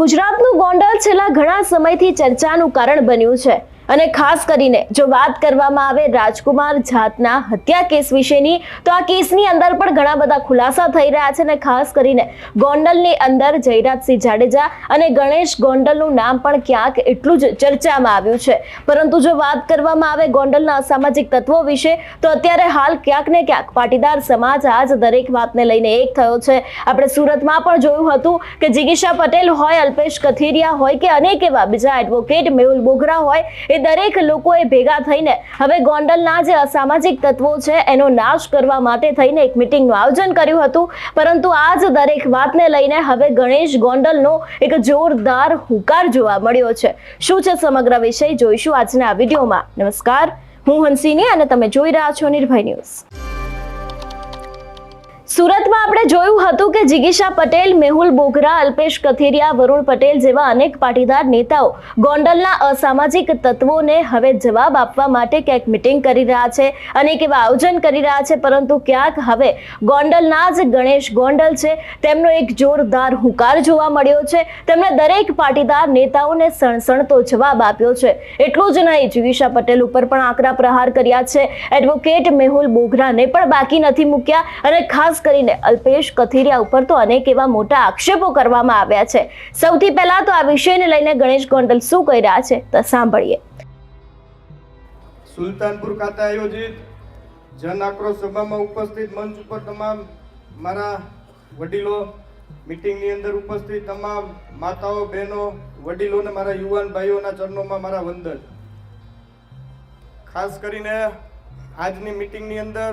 ગુજરાતનું ગોંડલ છેલ્લા ઘણા સમયથી ચર્ચાનું કારણ બન્યું છે. અને ખાસ કરીને જો વાત કરવામાં આવે રાજકુમાર જાતના હત્યા કેસ વિશેની, તો આ કેસની અંદર પણ ઘણા બધા ખુલાસા થઈ રહ્યા છે અને ખાસ કરીને ગોંડલની અંદર જયરાજસિંહ જાડેજા અને ગણેશ ગોંડલનું નામ પણ ક્યાંક એટલું જ ચર્ચામાં આવ્યું છે. પરંતુ જો વાત કરવામાં આવે ગોંડલના અસામાજિક તત્વો વિશે, તો અત્યારે હાલ ક્યાંક ને ક્યાંક પાટીદાર સમાજ આજ દરેક વાતને લઈને એક થયો છે. આપણે સુરતમાં પણ જોયું હતું કે જિગીશા પટેલ હોય, અલ્પેશ કથિરિયા હોય કે અનેક એવા બીજા એડવોકેટ મેહુલ બોગરા હોય, એ દરેક લોકોએ ભેગા થઈને હવે ગોંડલના જે અસામાજિક તત્વો છે, એનો નાશ કરવા માટે થઈને એક મિટિંગનું આયોજન કર્યું હતું. પરંતુ આ જ દરેક વાતને લઈને હવે ગણેશ ગોંડલનો એક જોરદાર હુકાર જોવા મળ્યો છે. શું છે સમગ્ર વિષય? જોઈશું આજના વિડીયોમાં. નમસ્કાર. હું હંસિની અને તમે જોઈ રહ્યા છો નિર્ભય ન્યૂઝ. સુરતમાં આપણે જોયું હતું કે જિગીશા પટેલ, મેહુલ બોગરા, અલ્પેશ કથિરિયા, વરુણ પટેલ જેવા અનેક પાટીદાર નેતાઓ ગોંડલના અસામાજિક તત્વોને હવે જવાબ આપવા માટે ક્યાંક મિટિંગ કરી રહ્યા છે અનેક એવા આયોજન કરી રહ્યા છે. પરંતુ ક્યાંક હવે ગોંડલના જ ગણેશ ગોંડલ છે. તેમનો એક જોરદાર હુંકાર જોવા મળ્યો છે. તેમણે દરેક પાટીદાર નેતાઓને સણસણતો જવાબ આપ્યો છે. એટલું જ નહીં, જિગીશા પટેલ ઉપર પણ આકરા પ્રહાર કર્યા છે. એડવોકેટ મેહુલ બોગરાને પણ બાકી નથી મૂક્યા અને ખાસ કરીને અલ્પેશ કથિરિયા ઉપર તો અનેક એવા મોટા આક્ષેપો કરવામાં આવ્યા છે. સૌથી પહેલા તો આ વિષયને લઈને ગણેશ ગોંડલ શું કહી રહ્યા છે તો સાંભળીએ. સુલતાનપુર ખાતે આયોજિત જન આક્રોશ સભામાં ઉપસ્થિત મંચ ઉપર તમામ મારા વડીલો, મિટિંગની અંદર ઉપસ્થિત તમામ માતાઓ, બહેનો વડીલોને મારા યુવાન ભાઈઓના ચરણોમાં મારા વંદન. ખાસ કરીને આજની મિટિંગની અંદર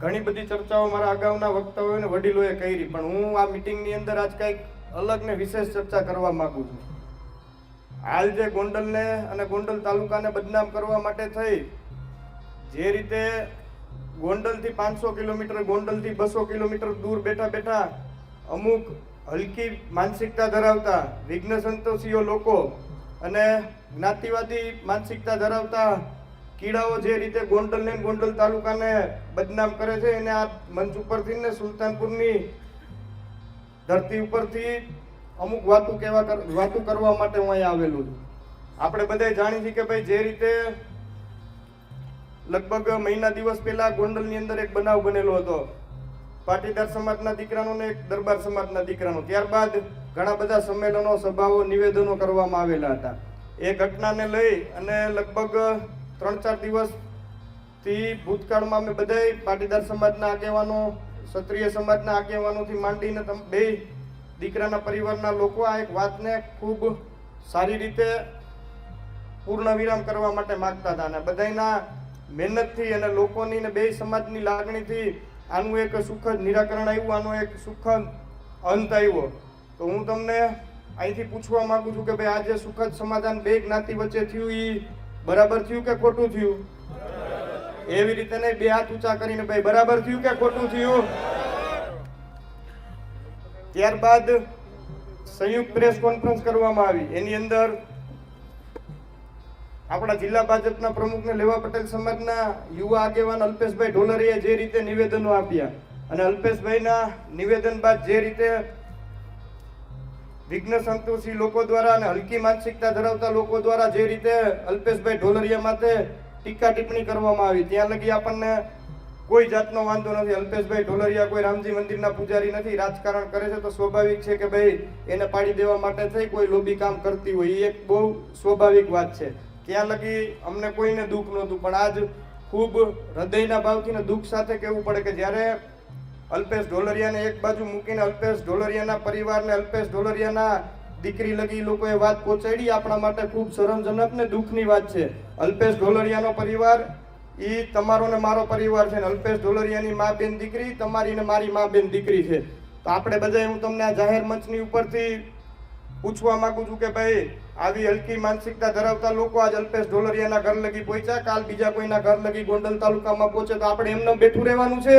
ઘણી બધી ચર્ચાઓ મારા અગાઉના અને વડીલોએ કરી, પણ હું આ મીટિંગની અંદર આજ કંઈક અલગ ને વિશેષ ચર્ચા કરવા માગું છું. હાલ જે ગોંડલને અને ગોંડલ તાલુકાને બદનામ કરવા માટે થઈ, જે રીતે ગોંડલથી પાંચસો કિલોમીટર, ગોંડલથી બસો કિલોમીટર દૂર બેઠા બેઠા અમુક હલકી માનસિકતા ધરાવતા વિઘ્ન સંતોષીઓ લોકો અને જ્ઞાતિવાદી માનસિકતા ધરાવતા કીડાઓ જે રીતે ગોંડલને ને ગોંડલ તાલુકાને બદનામ કરે છે, એને આ મંચ ઉપરથી ને સુલતાનપુરની ધરતી ઉપરથી અમુક વાતો કર- વાતો કરવા માટે હું અહીંયા આવેલું છું. આપણે બધા જાણી છીએ કે ભાઈ જે રીતે લગભગ મહિના દિવસ પહેલા ગોંડલની અંદર એક બનાવ બનેલો હતો. પાટીદાર સમાજના દીકરાનો ને એક દરબાર સમાજના દીકરાનો. ત્યારબાદ ઘણા બધા સંમેલનો, સભાઓ, નિવેદનો કરવામાં આવેલા હતા. એ ઘટનાને લઈ અને લગભગ ત્રણ ચાર દિવસથી ભૂતકાળમાં અમે બધાય પાટીદાર સમાજના આગેવાનો, ક્ષત્રિય સમાજના આગેવાનોથી માંડીને તમે, બે દીકરાના પરિવારના લોકો આ એક વાતને ખૂબ સારી રીતે પૂર્ણ વિરામ કરવા માટે માંગતા હતા અને બધાયના મહેનતથી અને લોકોની ને બે સમાજની લાગણીથી આનું એક સુખદ નિરાકરણ આવ્યું, આનો એક સુખદ અંત આવ્યો. તો હું તમને અહીંથી પૂછવા માગું છું કે ભાઈ આજે સુખદ સમાધાન બે જ્ઞાતિ વચ્ચે થયું એ બરાબર થયું કે ખોટું થયું? એવી રીતે નહીં, બે હાથ ઊંચા કરીને ભાઈ, બરાબર થયું કે ખોટું થયું? ત્યારબાદ સંયુક્ત પ્રેસ કોન્ફરન્સ કરવામાં આવી. એની અંદર આપણા જિલ્લા ભાજપના પ્રમુખને લેવા પટેલ સમાજના યુવા આગેવાન અલ્પેશભાઈ ઢોલરીએ જે રીતે નિવેદનો આપ્યા અને અલ્પેશભાઈના નિવેદન બાદ જે રીતે વિઘ્ન સંતોષી લોકો દ્વારા અને હલકી માનસિકતા ધરાવતા લોકો દ્વારા જે રીતે અલ્પેશભાઈ ઢોલરિયા માટે ટીકા ટિપ્પણી કરવામાં આવી, ત્યાં લગી આપણને કોઈ જાતનો વાંધો નથી. અલ્પેશભાઈ ઢોલરિયા કોઈ રામજી મંદિરના પૂજારી નથી, રાજકારણ કરે છે તો સ્વાભાવિક છે કે ભાઈ એને પાડી દેવા માટે થઈ કોઈ લોબી કામ કરતી હોય એ એક બહુ સ્વાભાવિક વાત છે. ત્યાં લગી અમને કોઈને દુઃખ નહોતું, પણ આજ ખૂબ હૃદયના ભાવથી ને દુઃખ સાથે કહેવું પડે કે જ્યારે અલ્પેશ ઢોલરિયાને એક બાજુ મૂકીને અલ્પેશ ઢોલરિયાના પરિવારને અલ્પેશ ઢોલરિયાના દીકરી લગી લોકોએ વાત પહોંચાડી. આપણા માટે ખૂબ શરમજનક ને દુઃખની વાત છે. અલ્પેશ ઢોલરિયાનો પરિવાર એ તમારો ને મારો પરિવાર છે ને અલ્પેશ ઢોલરિયાની મા બેન દીકરી, તમારી ને મારી મા બેન દીકરી છે. તો આપણે બધા હું તમને આ જાહેર મંચની ઉપરથી પૂછવા માંગુ છું કે ભાઈ, આવી હલકી માનસિકતા ધરાવતા લોકો આજ અલ્પેશ ઢોલરિયાના ઘર લગી પહોંચ્યા? કાલ બીજા કોઈના ઘર લગી ગોંડલ તાલુકામાં પહોંચે તો આપણે એમને બેઠું રહેવાનું છે?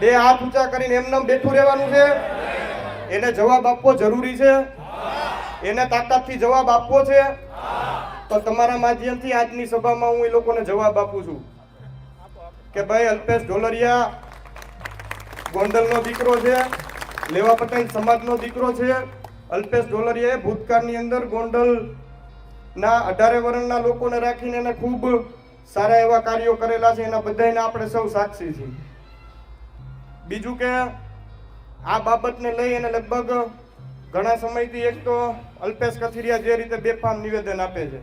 બે હાથ ઊંચા કરીને એમને બેઠું રહેવાનું છે. એને જવાબ આપવો જરૂરી છે. એને તાકાતથી જવાબ આપવો છે. તો તમારા માધ્યમથી આજની સભામાં હું એ લોકોને જવાબ આપું છું. કે ભાઈ, અલ્પેશ ઢોલરિયા, ગોંડલનો દીકરો છે. લેવા પટેલ સમાજનો દીકરો છે. અલ્પેશ ઢોલરિયાએ ભૂતકાળની અંદર ગોંડલ ના અઢારે વર્ણના લોકોને રાખીને એને ખૂબ સારા એવા કાર્યો કરેલા છે. એના બધાને આપણે સૌ સાક્ષી છીએ. બીજું કે આ બાબતને લઈ અને લગભગ ઘણા સમયથી એક તો અલ્પેશ કથિરિયા જે રીતે બેફામ નિવેદન આપે છે.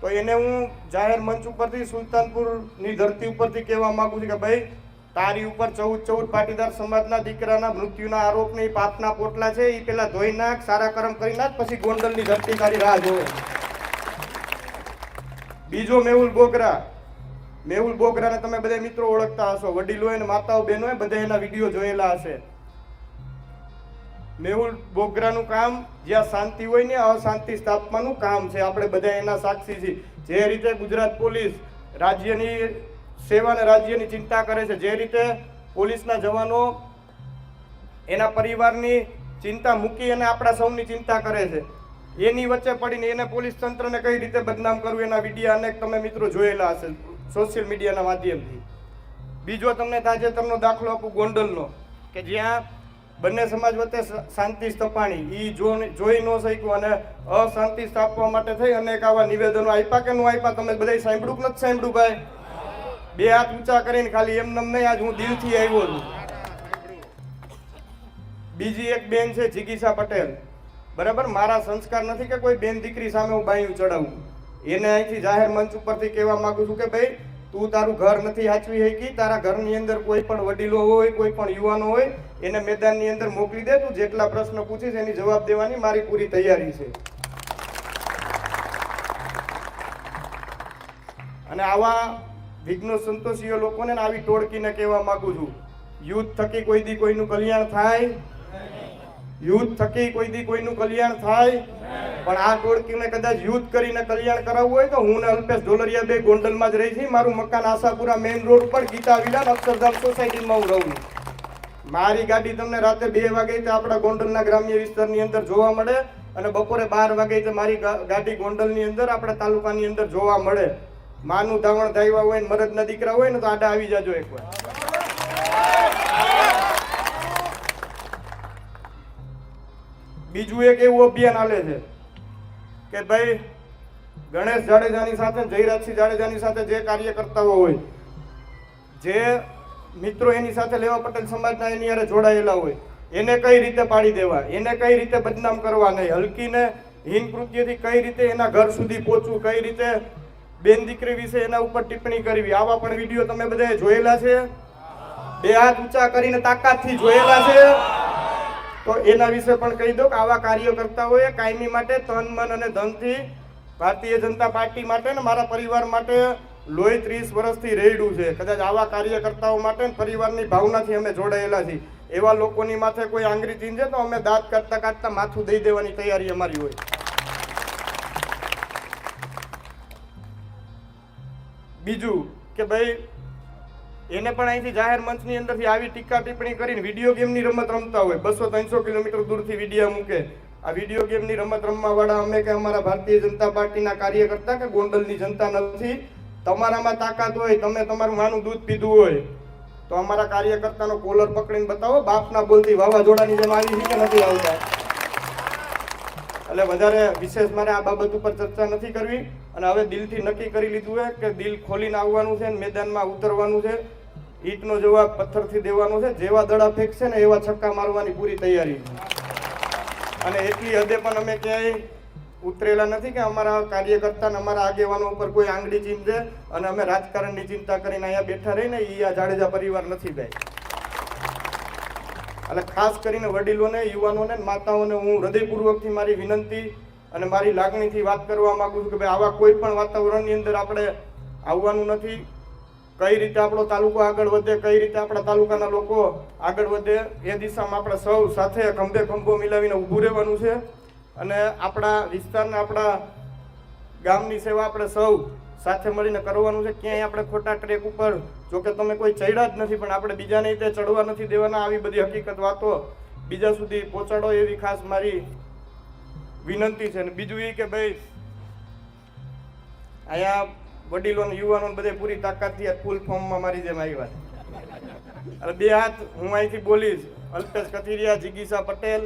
તો એને હું જાહેર મંચ ઉપરથી સુલતાનપુરની ધરતી ઉપરથી કહેવા માંગુ છું કે ભાઈ, તારી ઉપર ચૌદ ચૌદ પાટીદાર સમાજના દીકરાના મૃત્યુના આરોપ ને પાપના પોટલા છે એ પેલા ધોઈ નાખ, સારા કર્મ કરી નાખ, પછી ગોંડલની ધરતી તારી રાહ જોવે. બીજો મેહુલ બોગરા મેહુલ બોગરાને તમે બધા મિત્રો ઓળખતા હશો, વડીલો અને માતાઓ બહેનો બધા એના વીડિયો જોયેલા હશે. મેહુલ બોગરાનું કામ જ્યાં શાંતિ હોય ને અશાંતિ સ્થાપવાનું કામ છે. આપણે બધા એના સાક્ષી છીએ. જે રીતે ગુજરાત પોલીસ રાજ્યની સેવા અને રાજ્યની ચિંતા કરે છે, જે રીતે પોલીસના જવાનો એના પરિવારની ચિંતા મૂકી અને આપણા સૌની ચિંતા કરે છે. એની વચ્ચે પડીને એને પોલીસ તંત્રને કઈ રીતે બદનામ કરવું એના વીડિયો અનેક તમે મિત્રો જોયેલા હશે. સોશિયલ મીડિયાના માધ્યમથી. બીજો તમને તાજેતરનો દાખલો આપું ગોંડલનો, કે જ્યાં બંને સમાજ વચ્ચે શાંતિ સ્થપાણી. એ જોઈ ન શક્યું અને અશાંતિ સ્થાપવા માટે થઈ અનેક આવા નિવેદનો આપ્યા કે ન આપ્યા તમે બધા સાંભળ્યું નથી સાંભળ્યું ભાઈ? બે હાથ ઊંચા કરીને ખાલી એમ નમ નહીં, આજ હું દિલથી આવ્યો છું. બીજી એક બેન છે જિગીસા પટેલ. બરાબર? મારા સંસ્કાર નથી કે કોઈ બેન દીકરી સામે હું બાયું ચડાવું. એને અહીંથી જાહેર મંચ ઉપરથી કહેવા માંગુ છું કે ભાઈ, તું તારું ઘર નથી હાચવી શકી, તારા ઘરની અંદર કોઈ પણ વડીલો હોય, કોઈ પણ યુવાનો હોય, એને મેદાનની અંદર મોકલી દે, તું જેટલા પ્રશ્ન પૂછીશ એની જવાબ દેવાની મારી પૂરી તૈયારી છે. અને આવા વિઘ્નો સંતોષીઓ લોકોને આવી ટોળકીને કહેવા માંગુ છું. યુદ્ધ થકી કોઈ દી કોઈનું કલ્યાણ થાય? યુદ્ધ થકી કોઈ દી કોઈનું કલ્યાણ થાય. પણ આ ટોળકીને કદાચ યુદ્ધ કરીને કલ્યાણ કરાવવું હોય તો હું અલ્પેશ ઢોલરિયા બે ગોંડલમાં જ રહી છીએ. મારું મકાન આશાપુરા મેઇન રોડ પર, ગીતા વિલાન, અક્ષરધામ સોસાયટીમાં હું રહું મારી ગાડી તમને રાતે બે વાગે તો આપણા ગોંડલના ગ્રામ્ય વિસ્તારની અંદર જોવા મળે અને બપોરે બાર વાગે તો મારી ગાડી ગોંડલની અંદર આપણા તાલુકાની અંદર જોવા મળે. માનું ધાવણ ધાવ્યા હોય ને મરદના દીકરા હોય ને તો આડા આવી જાજો એકવાર. બીજું એક એવું અભિયાન હાલે છે કે ભાઈ, ગણેશ જાડેજાની સાથે, જયરાજસિંહ જાડેજાની સાથે જે કાર્યકર્તાઓ હોય, જે મિત્રો એની સાથે લેવા પટેલ સમાજના એની હારે જોડાયેલા હોય, એને કઈ રીતે પાડી દેવા, એને કઈ રીતે બદનામ કરવા નહીં, હલકીને હીન કૃત્યથી કઈ રીતે એના ઘર સુધી પહોંચવું, કઈ રીતે બેન દીકરી વિશે એના ઉપર ટિપ્પણી કરવી, આવા પણ વીડિયો તમે બધાએ જોયેલા છે? બે હાથ ઊંચા કરીને તાકાતથી જોયેલા છે? તો એના વિશે પણ કહી દઉં કે આવા કાર્યકર્તાઓએ કાયમી માટે તન, મન અને ધનથી ભારતીય જનતા પાર્ટી માટે ને મારા પરિવાર માટે લોહી ત્રીસ વર્ષથી રેડ્યું છે. કદાચ આવા કાર્યકર્તાઓ માટે પરિવારની ભાવનાથી અમે જોડાયેલા છીએ. એવા લોકોની માથે કોઈ આંગળી ચીંધે તો અમે દાંત કાઢતા કાઢતા માથું દઈ દેવાની તૈયારી અમારી હોય. બીજું કે ભાઈ એને પણ અહીંથી જાહેર મંચની અંદરથી આવી ટીકા ટિપ્પણી કરીને વીડિયો ગેમની રમત રમતા હોય. બસો ત્રણસો કિલોમીટર દૂરથી વિડીયા મૂકે. આ વીડિયો ગેમની રમત રમવા વાળા અમે કે અમારા ભારતીય જનતા પાર્ટીના કાર્યકર્તા કે ગોંડલની જનતા નથી. તમારામાં તાકાત હોય, તમે તમારું માનું દૂધ પીધું હોય, તો અમારા કાર્યકર્તાનો કોલર પકડીને બતાવો. બાપના બોલતી વાવાઝોડાની જેમ આવી છે કે નથી આવતા? એટલે વધારે વિશેષ મારે આ બાબત ઉપર ચર્ચા નથી કરવી. અને હવે દિલથી નક્કી કરી લીધું છે કે દિલ ખોલીને આવવાનું છે અને મેદાનમાં ઉતરવાનું છે. ઈંટનો જવાબ પથ્થરથી દેવાનો છે, જેવા દડા ફેંકશે ને એવા છક્કા મારવાની પૂરી તૈયારી અને એટલી હદે પણ અમે ક્યાંય ઉતરેલા નથી કે અમારા કાર્યકર્તા અમારા આગેવાનો ઉપર કોઈ આંગળી ચીંધે અને અમે રાજકારણની ચિંતા કરીને અહીંયા બેઠા રહીને એ આ જાડેજા પરિવાર નથી ભાઈ એટલે ખાસ કરીને વડીલોને, યુવાનોને માતાઓને હું હૃદયપૂર્વકથી મારી વિનંતી અને મારી લાગણીથી વાત કરવા માગું છું કે ભાઈ આવા કોઈ પણ વાતાવરણની અંદર આપણે આવવાનું નથી. કઈ રીતે આપણો તાલુકો આગળ વધે, કઈ રીતે આપણા તાલુકાના લોકો આગળ વધે, એ દિશામાં આપણે સૌ સાથે ખંભે ખંભો મિલાવીને ઊભું રહેવાનું છે. અને આપણા વિસ્તારના આપણા ગામની સેવા આપણે સૌ સાથે મળીને કરવાનું છે. ક્યાંય આપણે ખોટા ટ્રેક ઉપર જો કે તમે કોઈ ચડ્યા જ નથી, પણ આપણે બીજાને રીતે ચડવા નથી દેવાના આવી બધી હકીકત વાતો બીજા સુધી પહોંચાડો એવી ખાસ મારી વિનંતી છે. અને બીજું એ કે ભાઈ, અહીંયા વડીલો યુવાનો બધે પૂરી તાકાતથી ફૂલ ફોર્મમાં મારી જેમ આવ્યા અને બે હાથ હું અહીંથી બોલીશ. અલ્પેશ કથિરિયા, જિગીસા પટેલ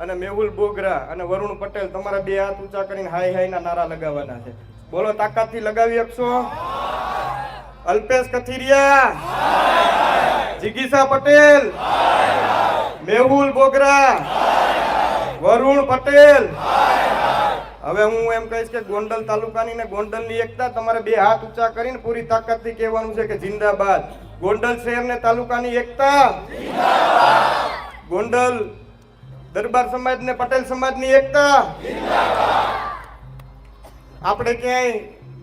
અને મેહુલ બોગરા અને વરુણ પટેલ તમારા બે હાથ ઊંચા કરીને હાય હાય નારા લગાવવાના છે. બોલો તાકાતથી લગાવી શકશો અલ્પેશ કથિરિયા, જિગીસા પટેલ, મેહુલ બોગરા, વરુણ પટેલ હવે હું એમ કહીશ કે ગોંડલ તાલુકાની ને ગોંડલની એકતા તમારે બે હાથ ઊંચા કરીને પૂરી તાકાતથી કહેવાનું છે કે જિંદાબાદ. ગોંડલ શહેર ને તાલુકાની એકતા. ગોંડલ દરબાર સમાજ ને પટેલ સમાજની એકતા. આપણે ક્યાંય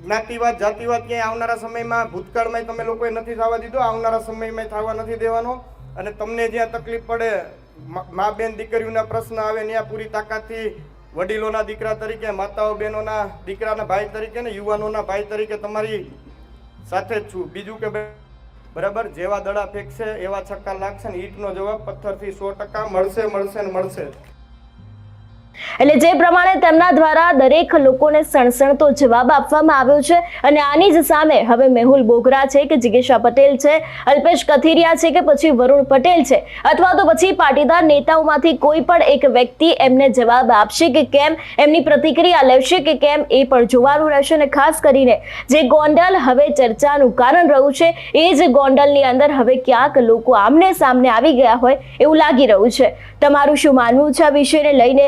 જ્ઞાતિવાદ જાતિવાદ ક્યાંય આવનારા સમયમાં ભૂતકાળમાં તમે લોકોએ નથી થવા દીધો આવનારા સમયમાં થવા નથી દેવાનો. અને તમને જ્યાં તકલીફ પડે મા- મા બેન દીકરીઓના પ્રશ્ન આવે ત્યાં પૂરી તાકાતથી વડીલોના દીકરા તરીકે, માતાઓ બહેનોના દીકરાના ભાઈ તરીકે ને યુવાનોના ભાઈ તરીકે તમારી સાથે જ છું. બીજું કે બરાબર? જેવા દડા ફેંકશે એવા છક્કા લાગશે ને ઈટનો જવાબ પથ્થરથી સો ટકા મળશે મળશે ને મળશે. એટલે જે પ્રમાણે તેમના દ્વારા દરેક લોકોને સણસણતો જવાબ આપવામાં આવ્યો છે અને આની જ સામે હવે મેહુલ બોગરા છે કે જિગેશા પટેલ છે, અલ્પેશ કથિરિયા છે કે પછી વરુણ પટેલ છે? અથવા તો પછી પાટીદાર નેતાઓમાંથી કોઈ પણ એક વ્યક્તિ એમને જવાબ આપશે કે કેમ? એમની પ્રતિક્રિયા લેશે કે કેમ? એ પણ જોવાનું રહેશે અને ખાસ કરીને જે ગોંડલ હવે ચર્ચાનું કારણ રહ્યું છે, એ જ ગોંડલની અંદર હવે ક્યાંક લોકો આમને સામને આવી ગયા હોય એવું લાગી રહ્યું છે. તમારું શું માનવું છે આ વિષયને લઈને?